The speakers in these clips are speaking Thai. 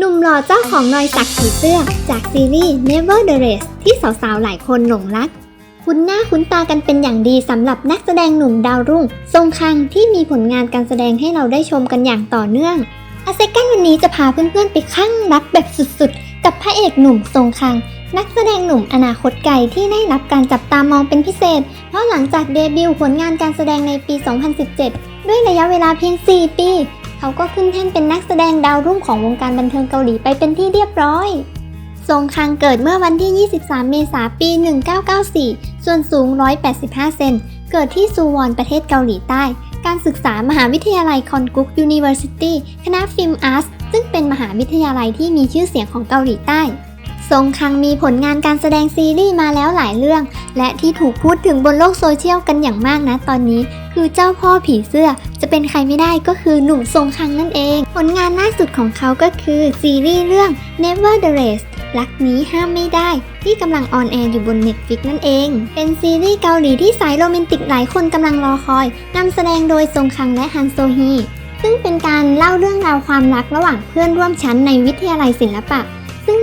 หนุ่มหล่อเจ้าของรอยสักผีเสื้อ จากซีรีส์ Never the Rest ที่สาวๆ หลายคนหลงรัก คุ้นหน้าคุ้นตากันเป็นอย่างดีสำหรับนักแสดงหนุ่มดาวรุ่ง ทรงคังที่มีผลงานการแสดงให้เราได้ชมกันอย่างต่อเนื่องอาเซกันวันนี้จะพาเพื่อนๆ ไปข้างรักแบบสุดๆ กับพระเอกหนุ่มทรงคัง นักแสดงหนุ่มอนาคตไกลที่ได้รับการจับตามองเป็นพิเศษ เพราะหลังจากเดบิวต์ผลงานการแสดงในปี 2017 ด้วยระยะเวลาเพียง 4 ปี เขาก็ขึ้นแท่นเป็นนักแสดงดาวรุ่งของวงการบันเทิงเกาหลีไปเป็นที่เรียบร้อยทรงคังเกิดเมื่อวันที่ 23 เมษายน ปี 1994 ส่วนสูง 185 เซน เกิดที่ซูวอน ประเทศเกาหลีใต้ การศึกษามหาวิทยาลัยคอนกุกยูนิเวอร์ซิตี้ คณะฟิล์มอาร์ตซึ่งเป็นมหาวิทยาลัยที่มีชื่อเสียงของเกาหลีใต้ ทรงคังมีผลงานการแสดงซีรีส์มาแล้วหลายเรื่อง และที่ถูกพูดถึงบนโลกโซเชียลกันอย่างมากนะตอนนี้ คือเจ้าพ่อผีเสื้อ จะเป็นใครไม่ได้ก็คือหนุ่มทรงคังนั่นเอง ผลงานล่าสุดของเขาก็คือซีรีส์เรื่อง Never the Rest รักนี้ห้ามไม่ได้ ที่กำลังออนแอร์อยู่บน Netflix นั่นเอง เป็นซีรีส์เกาหลีที่สายโรแมนติกหลายคนกำลังรอคอยนำแสดงโดยทรงคังและฮันโซฮีซึ่งเป็นการเล่าเรื่องราวความรักระหว่างเพื่อนร่วมชั้นในวิทยาลัยศิลปะ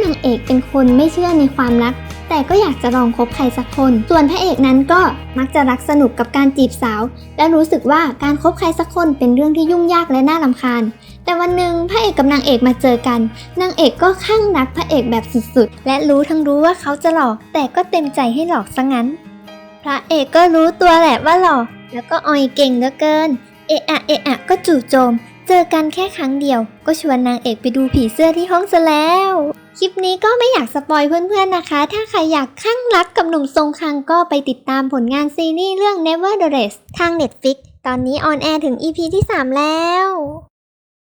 นางเอกเป็นคนไม่เชื่อในความรัก แต่ก็อยากจะลองคบใครสักคน ส่วนพระเอกนั้นก็มักจะรักสนุกกับการจีบสาว และรู้สึกว่าการคบใครสักคนเป็นเรื่องที่ยุ่งยากและน่ารำคาญ แต่วันหนึ่งพระเอกกับนางเอกมาเจอกัน นางเอกก็ข้างรักพระเอกแบบสุดๆ และรู้ทั้งรู้ว่าเขาจะหลอก แต่ก็เต็มใจให้หลอกซะงั้น พระเอกก็รู้ตัวแหละว่าหลอก แล้วก็ออยเก่งเหลือเกิน เอะอะเอะอะก็จู่โจม เจอกันแค่ครั้งเดียว ก็ชวนนางเอกไปดูผีเสื้อที่ห้องซะแล้ว คลิปนี้ก็ไม่อยากสปอยเพื่อนๆนะคะ ถ้าใครอยากข้างรักกับหนุ่มทรงคังก็ไปติดตามผลงานซีรีส์เรื่อง Never the Rest ทาง Netflix ตอนนี้ออนแอร์ถึง EP ที่ 3 แล้ว